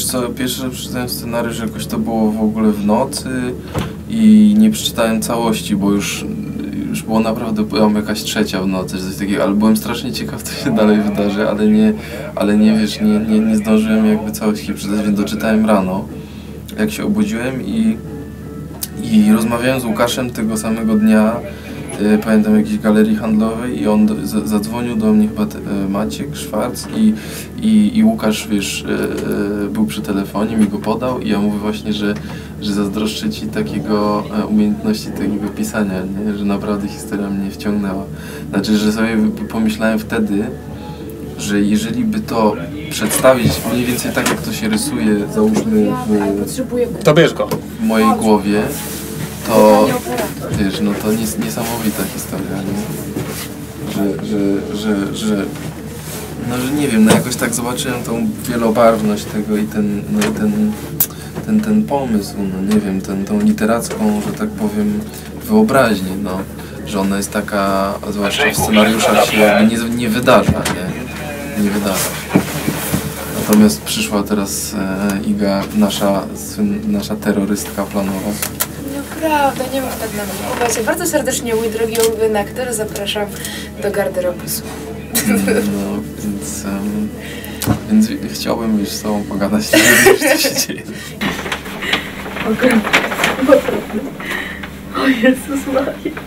co, pierwszy raz przeczytałem scenariusz, jakoś to było w ogóle w nocy i nie przeczytałem całości, bo już, już było naprawdę, byłam jakaś trzecia w nocy, coś takiego, ale byłem strasznie ciekaw, co się dalej wydarzy, ale nie, ale nie wiesz, nie, nie, nie zdążyłem jakby całości przeczytać, więc doczytałem rano, jak się obudziłem i, i rozmawiałem z Łukaszem tego samego dnia, pamiętam jakiejś galerii handlowej i on do, z, zadzwonił do mnie chyba te, Maciek Szwarc i, i, i Łukasz, wiesz, y, y, był przy telefonie, mi go podał i ja mówię właśnie, że, że zazdroszczę ci takiego e, umiejętności takiego pisania, nie? że naprawdę historia mnie wciągnęła. Znaczy, że sobie pomyślałem wtedy, że jeżeli by to przedstawić mniej więcej tak, jak to się rysuje, załóżmy w, Potrzebuję To bierz go. w mojej głowie, to wiesz, no to nies niesamowita historia, nie? Że, że, że, że, no że nie wiem, no jakoś tak zobaczyłem tą wielobarwność tego i ten, no i ten, ten, ten pomysł, no nie wiem, ten, tą literacką, że tak powiem, wyobraźnię, no. Że ona jest taka, zwłaszcza w scenariuszach się jakby nie, nie wydarza, nie? Nie wydarza. Natomiast przyszła teraz e, Iga, nasza, słyn- nasza terrorystka planowa. Naprawdę, nie mów tak na mnie. Słuchajcie, bardzo serdecznie, mój drogi aktor, zapraszam do garderoby. No, więc, em, więc chciałbym już z tobą pogadać, co się dzieje. O Jezus Maria.